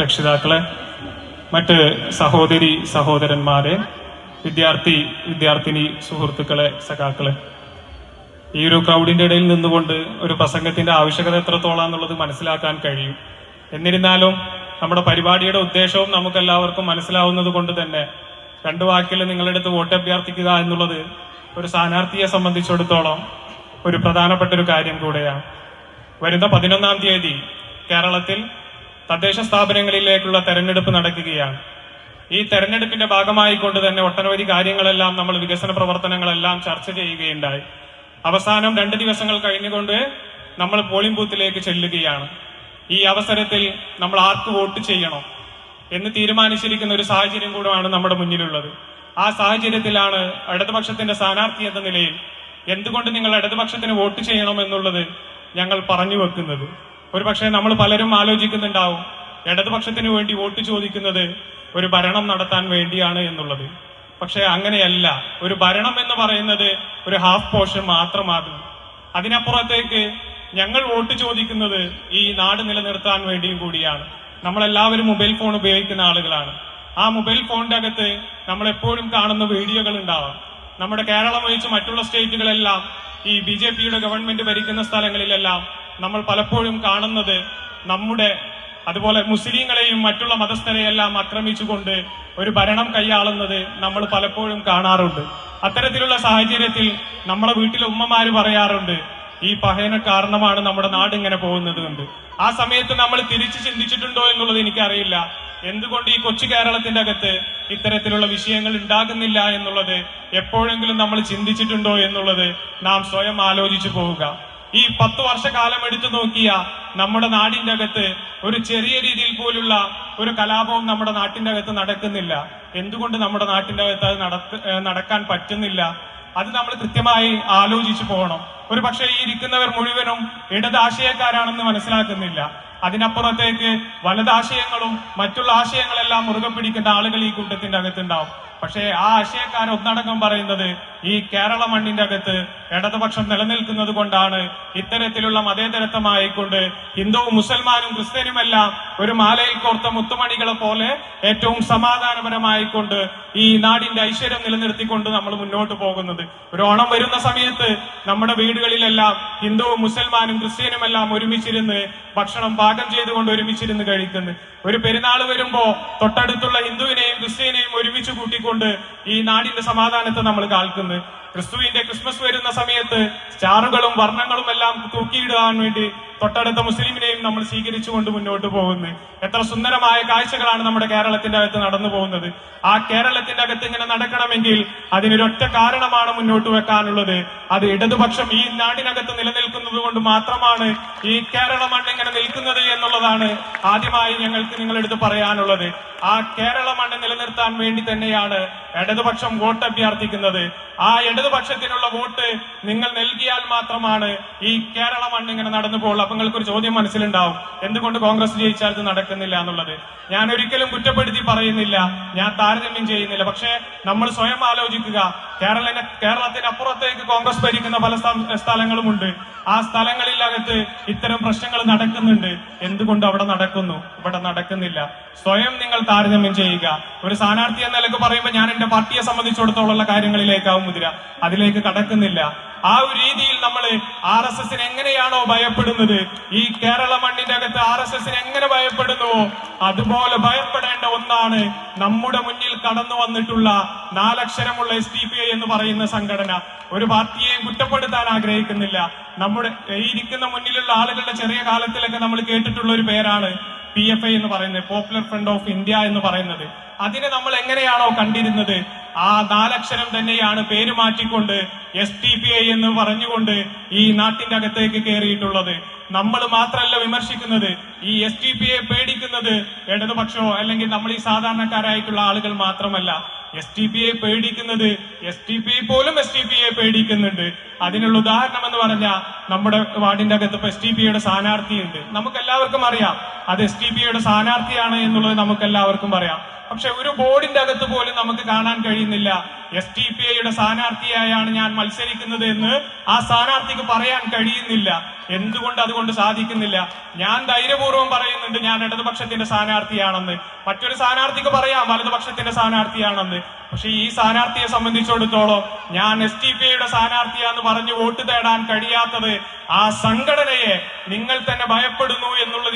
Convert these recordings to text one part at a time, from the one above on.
രക്ഷിതാക്കളെ മറ്റ് സഹോദരി സഹോദരന്മാരെ വിദ്യാർത്ഥി വിദ്യാർത്ഥിനി സുഹൃത്തുക്കളെ സഖാക്കളെ. ഈ ഒരു ക്രൗഡിന്റെ ഇടയിൽ നിന്നുകൊണ്ട് ഒരു പ്രസംഗത്തിന്റെ ആവശ്യകത എത്രത്തോളം എന്നുള്ളത് മനസ്സിലാക്കാൻ കഴിയും. എന്നിരുന്നാലും നമ്മുടെ പരിപാടിയുടെ ഉദ്ദേശവും നമുക്ക് എല്ലാവർക്കും മനസ്സിലാവുന്നത് കൊണ്ട് തന്നെ രണ്ടു വാക്കിൽ നിങ്ങളുടെ അടുത്ത് വോട്ട് അഭ്യർത്ഥിക്കുക എന്നുള്ളത് ഒരു സ്ഥാനാർത്ഥിയെ സംബന്ധിച്ചിടത്തോളം ഒരു പ്രധാനപ്പെട്ട ഒരു കാര്യം കൂടെയാണ്. വരുന്ന പതിനൊന്നാം തീയതി കേരളത്തിൽ തദ്ദേശ സ്ഥാപനങ്ങളിലേക്കുള്ള തെരഞ്ഞെടുപ്പ് നടക്കുകയാണ്. ഈ തെരഞ്ഞെടുപ്പിന്റെ ഭാഗമായി കൊണ്ട് തന്നെ ഒട്ടനവധി കാര്യങ്ങളെല്ലാം നമ്മൾ വികസന പ്രവർത്തനങ്ങളെല്ലാം ചർച്ച ചെയ്യുകയുണ്ടായി. അവസാനം രണ്ട് ദിവസങ്ങൾ കഴിഞ്ഞുകൊണ്ട് നമ്മൾ പോളിംഗ് ബൂത്തിലേക്ക് ചെല്ലുകയാണ്. ഈ അവസരത്തിൽ നമ്മൾ ആർക്ക് വോട്ട് ചെയ്യണം എന്ന് തീരുമാനിച്ചിരിക്കുന്ന ഒരു സാഹചര്യം കൂടെയാണ് നമ്മുടെ മുന്നിലുള്ളത്. ആ സാഹചര്യത്തിലാണ് ഇടതുപക്ഷത്തിന്റെ സ്ഥാനാർത്ഥി എന്ന നിലയിൽ എന്തുകൊണ്ട് നിങ്ങൾ ഇടതുപക്ഷത്തിന് വോട്ട് ചെയ്യണം എന്നുള്ളത് ഞങ്ങൾ പറഞ്ഞു വെക്കുന്നത്. ഒരുപക്ഷെ നമ്മൾ പലരും ആലോചിക്കുന്നുണ്ടാവും ഇടതുപക്ഷത്തിന് വേണ്ടി വോട്ട് ചോദിക്കുന്നത് ഒരു ഭരണം നടത്താൻ വേണ്ടിയാണ് എന്നുള്ളത്. പക്ഷെ അങ്ങനെയല്ല. ഒരു ഭരണം എന്ന് പറയുന്നത് ഒരു ഹാഫ് പോർഷൻ മാത്രമാകും അതിനപ്പുറത്തേക്ക് ഞങ്ങൾ വോട്ട് ചോദിക്കുന്നത് ഈ നാട് നിലനിർത്താൻ വേണ്ടിയും കൂടിയാണ്. നമ്മളെല്ലാവരും മൊബൈൽ ഫോൺ ഉപയോഗിക്കുന്ന ആളുകളാണ്. ആ മൊബൈൽ ഫോണിന്റെ അകത്ത് നമ്മൾ എപ്പോഴും കാണുന്ന വീഡിയോകൾ ഉണ്ടാവാം. നമ്മുടെ കേരളം ഒഴിച്ച് മറ്റുള്ള സ്റ്റേറ്റുകളെല്ലാം ഈ ബി ജെ പിയുടെ ഗവൺമെന്റ് ഭരിക്കുന്ന സ്ഥലങ്ങളിലെല്ലാം നമ്മൾ പലപ്പോഴും കാണുന്നത് നമ്മുടെ അതുപോലെ മുസ്ലിങ്ങളെയും മറ്റുള്ള മതസ്ഥരെയെല്ലാം ആക്രമിച്ചുകൊണ്ട് ഒരു ഭരണം കൈയാളുന്നത് നമ്മൾ പലപ്പോഴും കാണാറുണ്ട്. അത്തരത്തിലുള്ള സാഹചര്യത്തിൽ നമ്മുടെ വീട്ടിലെ ഉമ്മമാര് പറയാറുണ്ട് ഈ പഹയന കാരണമാണ് നമ്മുടെ നാട് ഇങ്ങനെ പോകുന്നത് കൊണ്ട് ആ സമയത്ത് നമ്മൾ തിരിച്ചു ചിന്തിച്ചിട്ടുണ്ടോ എന്നുള്ളത് എനിക്കറിയില്ല. എന്തുകൊണ്ട് ഈ കൊച്ചു കേരളത്തിന്റെ അകത്ത് ഇത്തരത്തിലുള്ള വിഷയങ്ങൾ ഉണ്ടാകുന്നില്ല എന്നുള്ളത് എപ്പോഴെങ്കിലും നമ്മൾ ചിന്തിച്ചിട്ടുണ്ടോ എന്നുള്ളത് നാം സ്വയം ആലോചിച്ചു പോവുക. ഈ പത്ത് വർഷക്കാലം എടുത്തു നോക്കിയ നമ്മുടെ നാടിന്റെ അകത്ത് ഒരു ചെറിയ രീതിയിൽ പോലുള്ള ഒരു കലാപവും നമ്മുടെ നാട്ടിന്റെ അകത്ത് നടക്കുന്നില്ല. എന്തുകൊണ്ട് നമ്മുടെ നാട്ടിന്റെ അകത്ത് അത് നടക്കാൻ പറ്റുന്നില്ല? അത് നമ്മൾ കൃത്യമായി ആലോചിച്ചു പോകണം. ഒരു പക്ഷേ ഈ ഇരിക്കുന്നവർ മുഴുവനും ഇടതാശയക്കാരാണെന്ന് മനസ്സിലാക്കുന്നില്ല. അതിനപ്പുറത്തേക്ക് വലതാശയങ്ങളും മറ്റുള്ള ആശയങ്ങളെല്ലാം മുറുകെ പിടിക്കുന്ന ആളുകൾ ഈ കൂട്ടത്തിന്റെ അകത്തുണ്ടാവും. പക്ഷേ ആ ആശയക്കാർ ഒന്നടങ്കം പറയുന്നത് ഈ കേരള മണ്ണിന്റെ അകത്ത് ഇടതുപക്ഷം നിലനിൽക്കുന്നത് കൊണ്ടാണ്. ഇത്തരത്തിലുള്ള മതേതരത്വമായിക്കൊണ്ട് ഹിന്ദുവും മുസൽമാനും ക്രിസ്ത്യനുമെല്ലാം ഒരു മാലയിൽ കോർത്ത മുത്തുമണികളെ പോലെ ഏറ്റവും സമാധാനപരമായിക്കൊണ്ട് ഈ നാടിന്റെ ഐശ്വര്യം നിലനിർത്തിക്കൊണ്ട് നമ്മൾ മുന്നോട്ട് പോകുന്നത്. ഒരു ഓണം വരുന്ന സമയത്ത് നമ്മുടെ വീടുകളിലെല്ലാം ഹിന്ദുവും മുസൽമാനും ക്രിസ്ത്യനുമെല്ലാം ഒരുമിച്ചിരുന്ന് ഭക്ഷണം പാകം ചെയ്തുകൊണ്ട് ഒരുമിച്ചിരുന്ന് കഴിക്കുന്നു. ഒരു പെരുന്നാൾ വരുമ്പോ തൊട്ടടുത്തുള്ള ഹിന്ദുവിനെയും ക്രിസ്ത്യനെയും ഒരുമിച്ച് കൂട്ടിക്കൊണ്ട് ഈ നാടിന്റെ സമാധാനത്തെ നമ്മൾ കാൽക്കുന്നു. ക്രിസ്തുവിന്റെ ക്രിസ്മസ് വരുന്ന സമയത്ത് സ്റ്റാറുകളും വർണങ്ങളും എല്ലാം തൂക്കിയിടാൻ വേണ്ടി തൊട്ടടുത്ത മുസ്ലിമിനെയും നമ്മൾ സ്വീകരിച്ചുകൊണ്ട് മുന്നോട്ട് പോകുന്നു. എത്ര സുന്ദരമായ കാഴ്ചകളാണ് നമ്മുടെ കേരളത്തിന്റെ അകത്ത് നടന്നു പോകുന്നത്. ആ കേരളത്തിന്റെ അകത്ത് ഇങ്ങനെ നടക്കണമെങ്കിൽ അതിനൊരൊറ്റ കാരണമാണ് മുന്നോട്ട് വെക്കാനുള്ളത്. അത് ഇടതുപക്ഷം ഈ നാടിനകത്ത് നിലനിൽക്കുന്നത് കൊണ്ട് മാത്രമാണ് ഈ കേരള മണ്ണ് ഇങ്ങനെ നിൽക്കുന്നത് എന്നുള്ളതാണ് ആദ്യമായി ഞങ്ങൾക്ക് നിങ്ങളെടുത്ത് പറയാനുള്ളത്. ആ കേരള മണ്ണ് നിലനിർത്താൻ വേണ്ടി തന്നെയാണ് ഇടതുപക്ഷം വോട്ട് അഭ്യർത്ഥിക്കുന്നത്. ആ ഇടതുപക്ഷത്തിനുള്ള വോട്ട് നിങ്ങൾ നൽകിയാൽ മാത്രമാണ് ഈ കേരള മണ്ണ് ഇങ്ങനെ നടന്നു പോകുള്ളൂ. അപ്പൊ നിങ്ങൾക്ക് ഒരു ചോദ്യം മനസ്സിലുണ്ടാവും. എന്തുകൊണ്ട് കോൺഗ്രസ് ജയിച്ചാൽ ഇത് നടക്കുന്നില്ല എന്നുള്ളത്. ഞാൻ ഒരിക്കലും കുറ്റപ്പെടുത്തി പറയുന്നില്ല. ഞാൻ താരതമ്യം ചെയ്യുന്നില്ല. പക്ഷേ നമ്മൾ സ്വയം ആലോചിക്കുക. കേരള കേരളത്തിന് അപ്പുറത്തേക്ക് കോൺഗ്രസ് ഭരിക്കുന്ന പല സ്ഥ- സ്ഥലങ്ങളുമുണ്ട്. ആ സ്ഥലങ്ങളിലകത്ത് ഇത്തരം പ്രശ്നങ്ങൾ നടക്കുന്നുണ്ട്. എന്തുകൊണ്ട് അവിടെ നടക്കുന്നു? ഇവിടെ നടക്കുന്നില്ല. സ്വയം നിങ്ങൾ താരതമ്യം ചെയ്യുക. ഒരു സ്ഥാനാർത്ഥി എന്ന നിലയ്ക്ക് പറയുമ്പോൾ ഞാൻ എന്റെ പാർട്ടിയെ സംബന്ധിച്ചിടത്തോളം കാര്യങ്ങളിലേക്കാവും മുതിര. അതിലേക്ക് കടക്കുന്നില്ല. ആ ഒരു രീതിയിൽ നമ്മൾ ആർ എസ് എസിന് എങ്ങനെയാണോ ഭയപ്പെടുന്നത്? ഈ കേരള മണ്ണിന്റെ അകത്ത് ആർ എസ് എസിന് എങ്ങനെ ഭയപ്പെടുന്നുവോ അതുപോലെ ഭയപ്പെടേണ്ട ഒന്നാണ് നമ്മുടെ മുന്നിൽ കടന്നു വന്നിട്ടുള്ള നാലക്ഷരമുള്ള എസ് ഡി പി ഐ എന്ന് പറയുന്ന സംഘടന. ഒരു പാർട്ടിയെയും കുറ്റപ്പെടുത്താൻ ആഗ്രഹിക്കുന്നില്ല. നമ്മുടെ ഇരിക്കുന്ന മുന്നിലുള്ള ആളുകളുടെ ചെറിയ കാലത്തിലൊക്കെ നമ്മൾ കേട്ടിട്ടുള്ള ഒരു പേരാണ് പി എഫ് ഐ എന്ന് പറയുന്നത് പോപ്പുലർ ഫ്രണ്ട് ഓഫ് ഇന്ത്യ എന്ന് പറയുന്നത്. അതിനെ നമ്മൾ എങ്ങനെയാണോ കണ്ടിരുന്നത്? ആ നാലക്ഷരം തന്നെയാണ് പേര് മാറ്റിക്കൊണ്ട് എസ് ടി പി ഐ എന്ന് പറഞ്ഞുകൊണ്ട് ഈ നാട്ടിന്റെ അകത്തേക്ക് കയറിയിട്ടുള്ളത്. നമ്മൾ മാത്രമല്ല വിമർശിക്കുന്നത്. ഈ എസ് ടി പി യെ പേടിക്കുന്നത് ഇടതുപക്ഷമോ അല്ലെങ്കിൽ നമ്മൾ ഈ സാധാരണക്കാരായിട്ടുള്ള ആളുകൾ മാത്രമല്ല. എസ് ടി പി യെ പേടിക്കുന്നത് എസ് ടി പി പോലും എസ് ടി പി യെ പേടിക്കുന്നുണ്ട്. അതിനുള്ള ഉദാഹരണം എന്ന് പറഞ്ഞാൽ നമ്മുടെ വാർഡിന്റെ അകത്ത് ഇപ്പൊ എസ് ടി പിയുടെ സ്ഥാനാർത്ഥിയുണ്ട് നമുക്ക് എല്ലാവർക്കും അറിയാം. അത് എസ് ടി പിയുടെ സ്ഥാനാർത്ഥിയാണ് എന്നുള്ളത് നമുക്ക് എല്ലാവർക്കും പറയാം. പക്ഷെ ഒരു ബോർഡിന്റെ അകത്ത് പോലും നമുക്ക് കാണാൻ കഴിയുന്നില്ല. എസ് ടി പി ഐയുടെ സ്ഥാനാർത്ഥിയായാണ് ഞാൻ മത്സരിക്കുന്നത് എന്ന് ആ സ്ഥാനാർത്ഥിക്ക് പറയാൻ കഴിയുന്നില്ല. എന്തുകൊണ്ട് അതുകൊണ്ട് സാധിക്കുന്നില്ല? ഞാൻ ധൈര്യപൂർവം പറയുന്നുണ്ട് ഞാൻ ഇടതുപക്ഷത്തിന്റെ സ്ഥാനാർത്ഥിയാണെന്ന്. മറ്റൊരു സ്ഥാനാർത്ഥിക്ക് പറയാം വലതുപക്ഷത്തിന്റെ സ്ഥാനാർത്ഥിയാണെന്ന്. പക്ഷെ ഈ സ്ഥാനാർത്ഥിയെ സംബന്ധിച്ചിടത്തോളം ഞാൻ എസ് ടി പി ഐയുടെ സ്ഥാനാർത്ഥിയാന്ന് പറഞ്ഞ് വോട്ട് തേടാൻ കഴിയാത്തത് ആ സംഘടനയെ നിങ്ങൾ തന്നെ ഭയപ്പെടുന്നു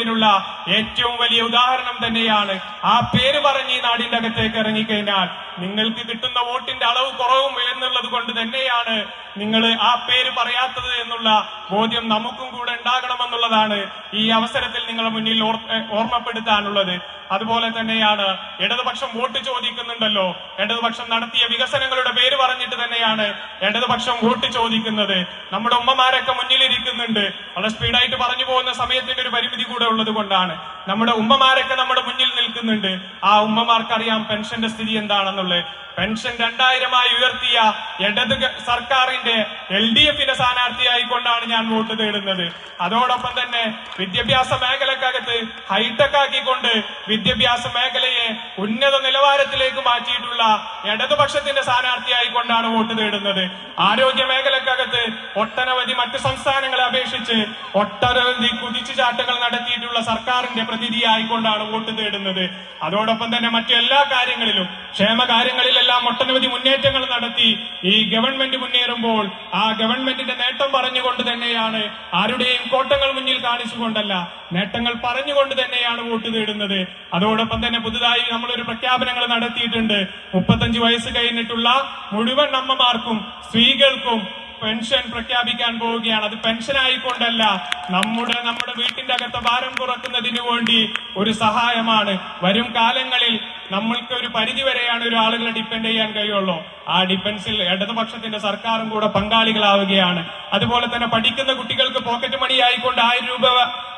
എന്നുള്ളതിനുള്ള ഏറ്റവും വലിയ ഉദാഹരണം തന്നെയാണ്. ആ പേര് പറഞ്ഞ് ഈ നാടിന്റെ അകത്തേക്ക് ഇറങ്ങിക്കഴിഞ്ഞാൽ നിങ്ങൾക്ക് കിട്ടുന്ന വോട്ടിന്റെ അളവ് കുറവും എന്നുള്ളത് കൊണ്ട് തന്നെയാണ് നിങ്ങൾ ആ പേര് പറയാത്തത് എന്നുള്ള ബോധ്യം നമുക്കും കൂടെ ഉണ്ടാകണമെന്നുള്ളതാണ് ഈ അവസരത്തിൽ നിങ്ങളുടെ മുന്നിൽ ഓർ- ഓർമ്മപ്പെടുത്താനുള്ളത്. അതുപോലെ തന്നെയാണ് ഇടതുപക്ഷം വോട്ട് ചോദിക്കുന്നുണ്ടല്ലോ. ഇടതുപക്ഷം നടത്തിയ വികസനങ്ങളുടെ പേര് പറഞ്ഞിട്ട് തന്നെയാണ് ഇടതുപക്ഷം വോട്ട് ചോദിക്കുന്നത്. നമ്മുടെ ഉമ്മമാരൊക്കെ മുന്നിലിരിക്കുന്നുണ്ട്. വളരെ സ്പീഡായിട്ട് പറഞ്ഞു പോകുന്ന സമയത്തിന്റെ ഒരു പരിമിതി കൂടെ ഉള്ളത് കൊണ്ടാണ്. നമ്മുടെ ഉമ്മമാരൊക്കെ നമ്മുടെ മുന്നിൽ നിൽക്കുന്നുണ്ട്. ആ ഉമ്മമാർക്കറിയാം പെൻഷന്റെ സ്ഥിതി എന്താണെന്നുള്ളത്. പെൻഷൻ രണ്ടായിരമായി ഉയർത്തിയ ഇടത് സർക്കാരിന്റെ എൽ ഡി എഫിന്റെ സ്ഥാനാർത്ഥിയായിക്കൊണ്ടാണ് ഞാൻ വോട്ട് തേടുന്നത്. അതോടൊപ്പം തന്നെ വിദ്യാഭ്യാസ മേഖലക്കകത്ത് ഹൈടെക് ആക്കിക്കൊണ്ട് വിദ്യാഭ്യാസ മേഖലയെ ഉന്നത നിലവാരത്തിലേക്ക് മാറ്റിയിട്ടുള്ള ഇടതുപക്ഷത്തിന്റെ സ്ഥാനാർത്ഥിയായിക്കൊണ്ടാണ് വോട്ട് തേടുന്നത്. ആരോഗ്യ മേഖലക്കകത്ത് ഒട്ടനവധി മറ്റ് സംസ്ഥാനങ്ങളെ അപേക്ഷിച്ച് ഒട്ടനവധി കുതിച്ചുചാട്ടങ്ങൾ നടത്തിയിട്ടുള്ള സർക്കാരിന്റെ പ്രതിനിധിയായിക്കൊണ്ടാണ് വോട്ട് തേടുന്നത്. അതോടൊപ്പം തന്നെ മറ്റു എല്ലാ കാര്യങ്ങളിലും ക്ഷേമ കാര്യങ്ങളിലെല്ലാം ഒട്ടനവധി മുന്നേറ്റങ്ങൾ നടത്തി ഈ ഗവൺമെന്റ് മുന്നേറുമ്പോൾ ആ ഗവൺമെന്റിന്റെ നേട്ടം പറഞ്ഞുകൊണ്ട് തന്നെയാണ് ആരുടെയും കോട്ടങ്ങൾ മുന്നിൽ കാണിച്ചുകൊണ്ടല്ല നേട്ടങ്ങൾ പറഞ്ഞുകൊണ്ട് തന്നെയാണ് വോട്ട് തേടുന്നത്. അതോടൊപ്പം തന്നെ പുതുതായി നമ്മളൊരു പ്രഖ്യാപനങ്ങൾ നടത്തിയിട്ടുണ്ട്. മുപ്പത്തഞ്ച് വയസ്സ് കഴിഞ്ഞിട്ടുള്ള മുഴുവൻ അമ്മമാർക്കും സ്ത്രീകൾക്കും പെൻഷൻ പ്രഖ്യാപിക്കാൻ പോവുകയാണ്. അത് പെൻഷൻ ആയിക്കൊണ്ടല്ല നമ്മുടെ നമ്മുടെ വീട്ടിന്റെ അകത്തെ ഭാരം കുറക്കുന്നതിന് വേണ്ടി ഒരു സഹായമാണ്. വരും കാലങ്ങളിൽ നമ്മൾക്ക് ഒരു പരിധി വരെയാണ് ഒരു ആളുകളെ ഡിപ്പെൻഡ് ചെയ്യാൻ കഴിയുള്ളൂ. ആ ഡിഫൻസിൽ ഇടതുപക്ഷത്തിന്റെ സർക്കാരും കൂടെ പങ്കാളികളാവുകയാണ്. അതുപോലെ തന്നെ പഠിക്കുന്ന കുട്ടികൾക്ക് പോക്കറ്റ് മണി ആയിക്കൊണ്ട് ആയിരം രൂപ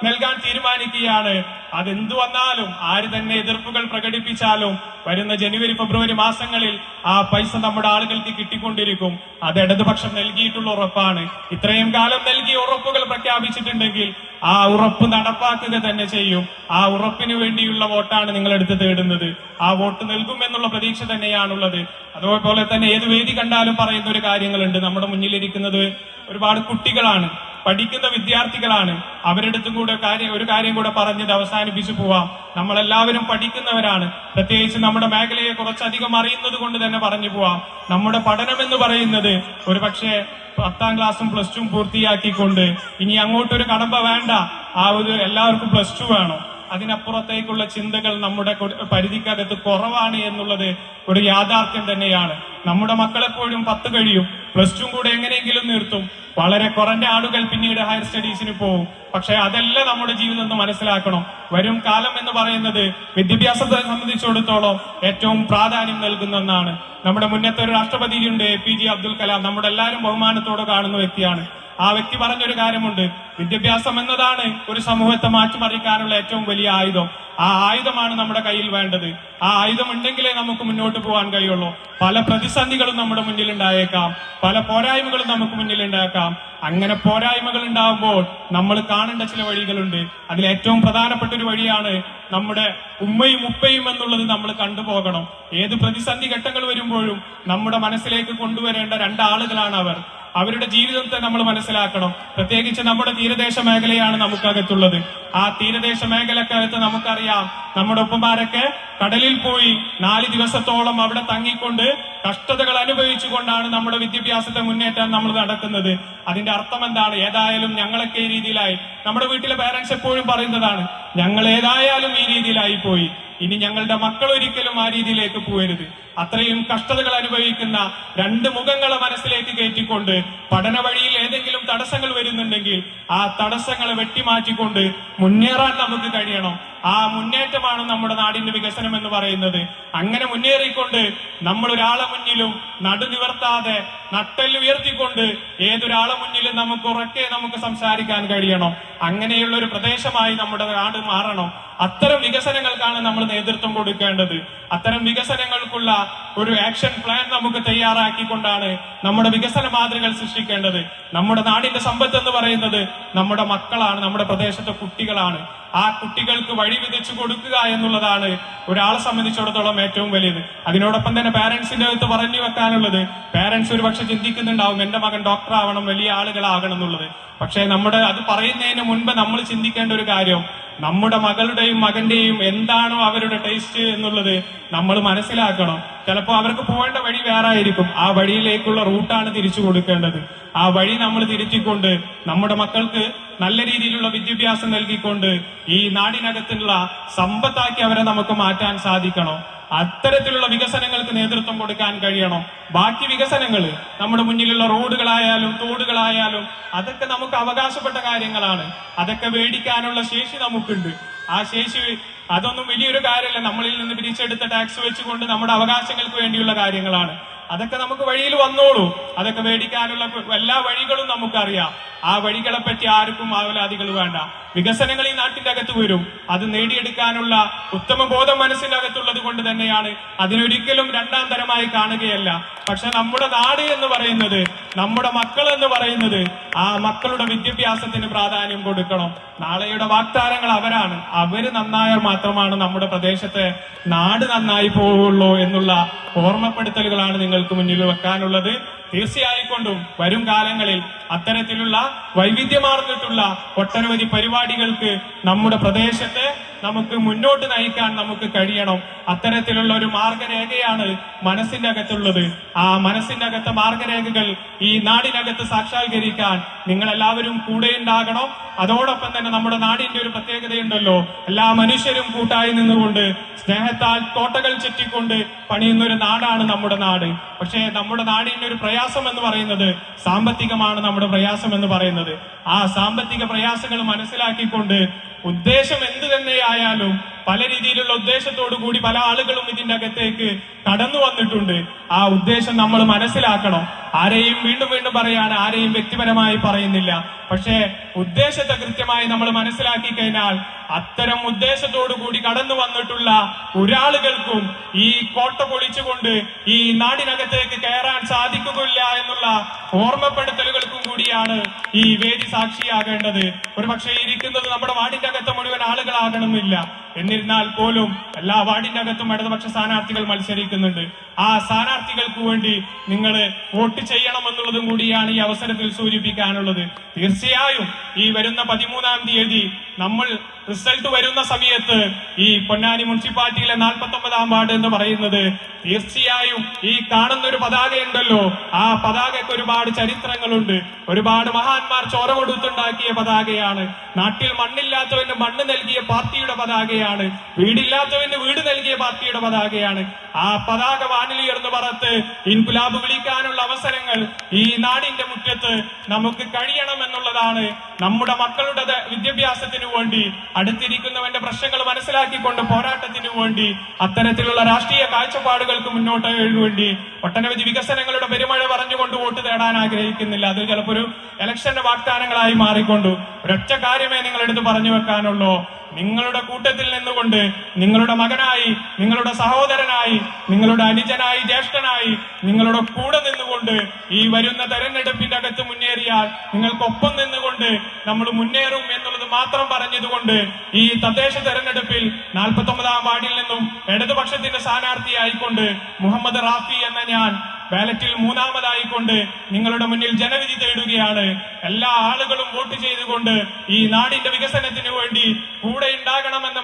നൽകാൻ തീരുമാനിക്കുകയാണ്. അതെന്തു വന്നാലും ആര് തന്നെ എതിർപ്പുകൾ പ്രകടിപ്പിച്ചാലും വരുന്ന ജനുവരി ഫെബ്രുവരി മാസങ്ങളിൽ ആ പൈസ നമ്മുടെ ആളുകൾക്ക് കിട്ടിക്കൊണ്ടിരിക്കും. അത് ഇടതുപക്ഷം നൽകിയിട്ടുള്ള ഉറപ്പാണ്. ഇത്രയും കാലം നൽകിയ ഉറപ്പുകൾ പ്രഖ്യാപിച്ചിട്ടുണ്ടെങ്കിൽ ആ ഉറപ്പ് നടപ്പാക്കുക തന്നെ ചെയ്യും. ആ ഉറപ്പിന് വേണ്ടിയുള്ള വോട്ടാണ് നിങ്ങൾ എടുത്ത് തേടുന്നത്. ആ വോട്ട് നൽകുമെന്നുള്ള പ്രതീക്ഷ തന്നെയാണുള്ളത്. അതുപോലെ തന്നെ ഏത് വേദി കണ്ടാലും പറയുന്ന ഒരു കാര്യങ്ങളുണ്ട്. നമ്മുടെ മുന്നിലിരിക്കുന്നത് ഒരുപാട് കുട്ടികളാണ്. പഠിക്കുന്ന വിദ്യാർത്ഥികളാണ്. അവരെടുത്തും കൂടെ കാര്യം ഒരു കാര്യം കൂടെ പറഞ്ഞത് അവസാനിപ്പിച്ചു പോവാം. നമ്മളെല്ലാവരും പഠിക്കുന്നവരാണ്. പ്രത്യേകിച്ച് നമ്മുടെ മേഖലയെ കുറച്ചധികം അറിയുന്നത് കൊണ്ട് തന്നെ പറഞ്ഞു പോവാം. നമ്മുടെ പഠനം എന്ന് പറയുന്നത് ഒരു പക്ഷേ പത്താം ക്ലാസ്സും പ്ലസ് ടുവും പൂർത്തിയാക്കിക്കൊണ്ട് ഇനി അങ്ങോട്ടൊരു കടമ്പ വേണ്ട. ആ ഒരു എല്ലാവർക്കും പ്ലസ് ടു വേണം. അതിനപ്പുറത്തേക്കുള്ള ചിന്തകൾ നമ്മുടെ പരിധിക്കകത്ത് കുറവാണ് എന്നുള്ളത് ഒരു യാഥാർത്ഥ്യം തന്നെയാണ്. നമ്മുടെ മക്കളെപ്പോഴും പത്ത് കഴിയും. പ്ലസ് ടു കൂടെ എങ്ങനെയെങ്കിലും നിർത്തും. വളരെ കുറഞ്ഞ ആളുകൾ പിന്നീട് ഹയർ സ്റ്റഡീസിന് പോകും പക്ഷെ അതെല്ലാം നമ്മുടെ ജീവിതം മനസ്സിലാക്കണം. വരും കാലം എന്ന് പറയുന്നത് വിദ്യാഭ്യാസത്തെ സംബന്ധിച്ചിടത്തോളം ഏറ്റവും പ്രാധാന്യം നൽകുന്ന ഒന്നാണ്. നമ്മുടെ മുന്നത്തെ ഒരു രാഷ്ട്രപതിയുണ്ട് A P J Abdul Kalam. നമ്മുടെ എല്ലാവരും ബഹുമാനത്തോടെ കാണുന്ന വ്യക്തിയാണ്. ആ വ്യക്തി പറഞ്ഞൊരു കാര്യമുണ്ട്. വിദ്യാഭ്യാസം എന്നതാണ് ഒരു സമൂഹത്തെ മാറ്റിമറിക്കാനുള്ള ഏറ്റവും വലിയ ആയുധം. ആ ആയുധമാണ് നമ്മുടെ കയ്യിൽ വേണ്ടത്. ആ ആയുധം ഉണ്ടെങ്കിലേ നമുക്ക് മുന്നോട്ട് പോകാൻ കഴിയുള്ളൂ. പല പ്രതിസന്ധികളും നമ്മുടെ മുന്നിൽ ഉണ്ടായേക്കാം പല പോരായ്മകളും നമുക്ക് മുന്നിൽ ഉണ്ടായേക്കാം അങ്ങനെ പോരായ്മകൾ ഉണ്ടാകുമ്പോൾ നമ്മൾ കാണേണ്ട ചില വഴികളുണ്ട്. അതിൽ ഏറ്റവും പ്രധാനപ്പെട്ട ഒരു വഴിയാണ് നമ്മുടെ ഉമ്മയും ഉപ്പയും എന്നുള്ളത് നമ്മൾ കണ്ടുപോകണം. ഏത് പ്രതിസന്ധി ഘട്ടങ്ങൾ വരുമ്പോഴും നമ്മുടെ മനസ്സിലേക്ക് കൊണ്ടുവരേണ്ട രണ്ടാളുകളാണ് അവർ. അവരുടെ ജീവിതത്തെ നമ്മൾ മനസ്സിലാക്കണം. പ്രത്യേകിച്ച് നമ്മുടെ തീരദേശ മേഖലയാണ് നമുക്കകത്തുള്ളത്. ആ തീരദേശ മേഖലക്കകത്ത് നമുക്കറിയാം നമ്മുടെ ഉപ്പമാരൊക്കെ കടലിൽ പോയി നാല് ദിവസത്തോളം അവിടെ തങ്ങിക്കൊണ്ട് കഷ്ടതകൾ അനുഭവിച്ചുകൊണ്ടാണ് നമ്മുടെ വിദ്യാഭ്യാസത്തെ മുന്നേറ്റാൻ നമ്മൾ നടക്കുന്നത്. അതിന്റെ അർത്ഥം എന്താണ്? ഏതായാലും ഞങ്ങളൊക്കെ ഈ രീതിയിലായി. നമ്മുടെ വീട്ടിലെ പേരൻസ് എപ്പോഴും പറയുന്നതാണ് ഞങ്ങൾ ഏതായാലും രീതിയിലായി പോയി ഇനി ഞങ്ങളുടെ മക്കൾ ഒരിക്കലും ആ രീതിയിലേക്ക് പോകരുത് അത്രയും കഷ്ടതകൾ അനുഭവിക്കുന്ന രണ്ട് മുഖങ്ങളെ മനസ്സിലേക്ക് കയറ്റിക്കൊണ്ട് പഠന വഴിയിൽ ഏതെങ്കിലും തടസ്സങ്ങൾ വരുന്നുണ്ടെങ്കിൽ ആ തടസ്സങ്ങളെ വെട്ടിമാറ്റിക്കൊണ്ട് മുന്നേറാൻ നമുക്ക് കഴിയണം. ആ മുന്നേറ്റമാണ് നമ്മുടെ നാടിന്റെ വികസനം എന്ന് പറയുന്നത്. അങ്ങനെ മുന്നേറിക്കൊണ്ട് നമ്മൾ ഒരാളെ മുന്നിലും നടു നിവർത്താതെ നട്ടെല്ല് ഉയർത്തിക്കൊണ്ട് ഏതൊരാളെ മുന്നിലും നമുക്ക് ഉറക്കെ നമുക്ക് സംസാരിക്കാൻ കഴിയണം. അങ്ങനെയുള്ള ഒരു പ്രദേശമായി നമ്മുടെ നാട് മാറണം. അത്തരം വികസനങ്ങൾക്കാണ് നമ്മൾ നേതൃത്വം കൊടുക്കേണ്ടത്. അത്തരം വികസനങ്ങൾക്കുള്ള ഒരു ആക്ഷൻ പ്ലാൻ നമുക്ക് തയ്യാറാക്കിക്കൊണ്ടാണ് നമ്മുടെ വികസന മാതൃകൾ സൃഷ്ടിക്കേണ്ടത്. നമ്മുടെ നാടിന്റെ സമ്പത്ത് എന്ന് പറയുന്നത് നമ്മുടെ മക്കളാണ് നമ്മുടെ പ്രദേശത്തെ കുട്ടികളാണ്. ആ കുട്ടികൾക്ക് വഴി വിതച്ചു കൊടുക്കുക എന്നുള്ളതാണ് ഒരാളെ സംബന്ധിച്ചിടത്തോളം ഏറ്റവും വലിയത്. അതിനോടൊപ്പം തന്നെ പാരന്റ്സിന്റെ അടുത്ത് പറഞ്ഞു വെക്കാനുള്ളത് പാരന്റ്സ് ഒരു പക്ഷെ ചിന്തിക്കുന്നുണ്ടാവും എന്റെ മകൻ ഡോക്ടർ ആവണം വലിയ ആളുകളാകണം എന്നുള്ളത്. പക്ഷെ നമ്മുടെ അത് പറയുന്നതിന് മുൻപ് നമ്മൾ ചിന്തിക്കേണ്ട ഒരു കാര്യം നമ്മുടെ മകളുടെയും മകന്റെയും എന്താണോ അവരുടെ ടേസ്റ്റ് എന്നുള്ളത് നമ്മൾ മനസ്സിലാക്കണം. ചിലപ്പോൾ അവർക്ക് പോകേണ്ട വഴി വേറെ ആയിരിക്കും ആ വഴിയിലേക്കുള്ള റൂട്ടാണ് തിരിച്ചു കൊടുക്കേണ്ടത്. ആ വഴി നമ്മൾ തിരുത്തിക്കൊണ്ട് നമ്മുടെ മക്കൾക്ക് നല്ല രീതിയിലുള്ള വിദ്യാഭ്യാസം നൽകിക്കൊണ്ട് ഈ നാടിനകത്തുള്ള സമ്പത്താക്കി അവരെ നമുക്ക് മാറ്റാൻ സാധിക്കണം. അത്തരത്തിലുള്ള വികസനങ്ങൾക്ക് നേതൃത്വം കൊടുക്കാൻ കഴിയണം. ബാക്കി വികസനങ്ങൾ നമ്മുടെ മുന്നിലുള്ള റോഡുകളായാലും തോടുകളായാലും അതൊക്കെ നമുക്ക് അവകാശപ്പെട്ട കാര്യങ്ങളാണ്. അതൊക്കെ മേടിക്കാനുള്ള ശേഷി നമുക്കുണ്ട്. ആ ശേഷി അതൊന്നും വലിയൊരു കാര്യമല്ല. നമ്മളിൽ നിന്ന് പിരിച്ചെടുത്ത ടാക്സ് വെച്ചുകൊണ്ട് നമ്മുടെ അവകാശങ്ങൾക്ക് വേണ്ടിയുള്ള കാര്യങ്ങളാണ്. അതൊക്കെ നമുക്ക് വഴിയിൽ വന്നോളൂ. അതൊക്കെ മേടിക്കാനുള്ള എല്ലാ വഴികളും നമുക്കറിയാം. ആ വഴികളെ പറ്റി ആർക്കും ആവലാതികൾ വേണ്ട. വികസനങ്ങൾ ഈ നാട്ടിന്റെ അകത്ത് വരും. അത് നേടിയെടുക്കാനുള്ള ഉത്തമ ബോധം മനസ്സിന്റെ അകത്തുള്ളത് കൊണ്ട് തന്നെയാണ്. അതിനൊരിക്കലും രണ്ടാം തരമായി കാണുകയല്ല. പക്ഷെ നമ്മുടെ നാട് എന്ന് പറയുന്നത് നമ്മുടെ മക്കൾ എന്ന് പറയുന്നത് ആ മക്കളുടെ വിദ്യാഭ്യാസത്തിന് പ്രാധാന്യം കൊടുക്കണം. നാളെയുടെ വാഗ്ദാനങ്ങൾ അവരാണ്. അവർ നന്നായാൽ മാത്രമാണ് നമ്മുടെ പ്രദേശത്തെ നാട് നന്നായി പോവുള്ളൂ എന്നുള്ള ഓർമ്മപ്പെടുത്തലുകളാണ് നിങ്ങൾക്ക് മുന്നിൽ വെക്കാനുള്ളത്. തീർച്ചയായിക്കൊണ്ടും വരും കാലങ്ങളിൽ അത്തരത്തിലുള്ള വൈവിധ്യമാർന്നിട്ടുള്ള ഒട്ടനവധി പരിപാടികൾക്ക് നമ്മുടെ പ്രദേശത്തെ നമുക്ക് മുന്നോട്ട് നയിക്കാൻ നമുക്ക് കഴിയണം. അത്തരത്തിലുള്ള ഒരു മാർഗരേഖയാണ് മനസ്സിന്റെ അകത്തുള്ളത്. ആ മനസ്സിന്റെ അകത്തെ മാർഗരേഖകൾ ഈ നാടിനകത്ത് സാക്ഷാത്കരിക്കാൻ നിങ്ങൾ എല്ലാവരും കൂടെ ഉണ്ടാകണം. അതോടൊപ്പം തന്നെ നമ്മുടെ നാടിന്റെ ഒരു പ്രത്യേകതയുണ്ടല്ലോ. എല്ലാ മനുഷ്യരും കൂട്ടായി നിന്നുകൊണ്ട് സ്നേഹത്താൽ കോട്ടകൾ ചുറ്റിക്കൊണ്ട് പണിയുന്ന ഒരു നാടാണ് നമ്മുടെ നാട്. പക്ഷേ നമ്മുടെ നാടിന്റെ ഒരു പ്രയാസം എന്ന് പറയുന്നത് സാമ്പത്തികമാണ് നമ്മുടെ പ്രയാസം എന്ന് പറയുന്നത്. ആ സാമ്പത്തിക പ്രയാസങ്ങൾ മനസ്സിലാക്കിക്കൊണ്ട് ഉദ്ദേശം എന്ത് തന്നെയായാലും പല രീതിയിലുള്ള ഉദ്ദേശത്തോടു കൂടി പല ആളുകളും ഇതിന്റെ അകത്തേക്ക് കടന്നു വന്നിട്ടുണ്ട്. ആ ഉദ്ദേശം നമ്മൾ മനസ്സിലാക്കണം. ആരെയും വീണ്ടും വീണ്ടും പറയാണ് ആരെയും വ്യക്തിപരമായി പറയുന്നില്ല. പക്ഷേ ഉദ്ദേശത്തെ കൃത്യമായി നമ്മൾ മനസ്സിലാക്കി കഴിഞ്ഞാൽ അത്തരം ഉദ്ദേശത്തോടു കൂടി കടന്നു വന്നിട്ടുള്ള ഒരാളുകൾക്കും ഈ കോട്ട പൊളിച്ചുകൊണ്ട് ഈ നാടിനകത്തേക്ക് കയറാൻ സാധിക്കുകയില്ല എന്നുള്ള ഓർമ്മപ്പെടുത്തലുകൾക്കും കൂടിയാണ് ഈ വേദി സാക്ഷിയാകേണ്ടത്. ഒരു പക്ഷേ ഇരിക്കുന്നത് നമ്മുടെ വാടിന്റെ അകത്ത് മുഴുവൻ ആളുകളാകണമെന്നില്ല. എന്നിരുന്നാൽ പോലും എല്ലാ വാർഡിന്റെ അകത്തും ഇടതുപക്ഷ സ്ഥാനാർത്ഥികൾ മത്സരിക്കുന്നുണ്ട്. ആ സ്ഥാനാർത്ഥികൾക്ക് വേണ്ടി നിങ്ങൾ വോട്ട് ചെയ്യണം എന്നുള്ളതും കൂടിയാണ് ഈ അവസരത്തിൽ സൂചിപ്പിക്കാനുള്ളത്. തീർച്ചയായും ഈ വരുന്ന പതിമൂന്നാം തീയതി നമ്മൾ റിസൾട്ട് വരുന്ന സമയത്ത് ഈ പൊന്നാനി മുനിസിപ്പാലിറ്റിയിലെ നാൽപ്പത്തി ഒമ്പതാം വാർഡ് എന്ന് പറയുന്നത് തീർച്ചയായും ഈ കാണുന്ന ഒരു പതാകയുണ്ടല്ലോ ആ പതാകയ്ക്ക് ഒരുപാട് ചരിത്രങ്ങളുണ്ട്. ഒരുപാട് മഹാന്മാർ ചോര കൊടുത്തുണ്ടാക്കിയ പതാകയാണ്. നാട്ടിൽ മണ്ണില്ലാത്തവന് മണ്ണ് നൽകിയ പാർട്ടിയുടെ പതാകയാണ്. വീടില്ലാത്തവന് വീട് നൽകിയ പാർട്ടിയുടെ പതാകയാണ്. ആ പതാക വാനിലുയർന്ന് പറത്ത് ഇൻകുലാബ് വിളിക്കാനുള്ള അവസരങ്ങൾ ഈ നാടിന്റെ മുറ്റത്ത് നമുക്ക് കഴിയണമെന്നുള്ളതാണ് നമ്മുടെ മക്കളുടെ വിദ്യാഭ്യാസത്തിനു വേണ്ടി അടുത്തിരിക്കുന്നവന്റെ പ്രശ്നങ്ങൾ മനസ്സിലാക്കിക്കൊണ്ട് പോരാട്ടത്തിനു വേണ്ടി അത്തരത്തിലുള്ള രാഷ്ട്രീയ കാഴ്ചപ്പാടുകൾക്ക് മുന്നോട്ട് വേണ്ടി ഒട്ടനവധി വികസനങ്ങളുടെ പെരുമഴ പറഞ്ഞുകൊണ്ട് വോട്ട് തേടാൻ ആഗ്രഹിക്കുന്നില്ല. അത് ചിലപ്പോൾ ഒരു ഇലക്ഷന്റെ വാഗ്ദാനങ്ങളായി മാറിക്കൊണ്ടു ഒരൊറ്റ കാര്യമേ നിങ്ങളെടുത്ത് പറഞ്ഞു വെക്കാനുള്ളൂ. നിങ്ങളുടെ കൂട്ടത്തിൽ നിന്നുകൊണ്ട് നിങ്ങളുടെ മകനായി നിങ്ങളുടെ സഹോദരനായി നിങ്ങളുടെ അനുജനായി ജ്യേഷ്ഠനായി നിങ്ങളുടെ കൂടെ നിന്നുകൊണ്ട് ഈ വരുന്ന തെരഞ്ഞെടുപ്പിന്റെ അകത്ത് മുന്നേറിയാൽ നിങ്ങൾക്കൊപ്പം നിന്നുകൊണ്ട് നമ്മൾ മുന്നേറും എന്നുള്ളത് മാത്രം പറഞ്ഞതുകൊണ്ട് ഈ തദ്ദേശ തെരഞ്ഞെടുപ്പിൽ നാൽപ്പത്തി ഒമ്പതാം വാർഡിൽ നിന്നും ഇടതുപക്ഷത്തിന്റെ സ്ഥാനാർത്ഥിയായിക്കൊണ്ട് മുഹമ്മദ് റാഫി എന്ന ഞാൻ ബാലറ്റിൽ മൂന്നാമതായിക്കൊണ്ട് നിങ്ങളുടെ മുന്നിൽ ജനവിധി തേടുകയാണ്. എല്ലാ ആളുകളും വോട്ട് ചെയ്തുകൊണ്ട് ഈ നാടിന്റെ വികസനത്തിന് വേണ്ടി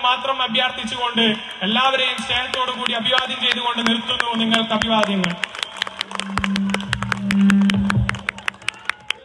മാത്രം അഭ്യർത്ഥിച്ചുകൊണ്ട് എല്ലാവരെയും സ്നേഹത്തോടു കൂടി അഭിവാദ്യം ചെയ്തുകൊണ്ട് നിർത്തുന്നു നിങ്ങൾക്ക് അഭിവാദ്യങ്ങൾ.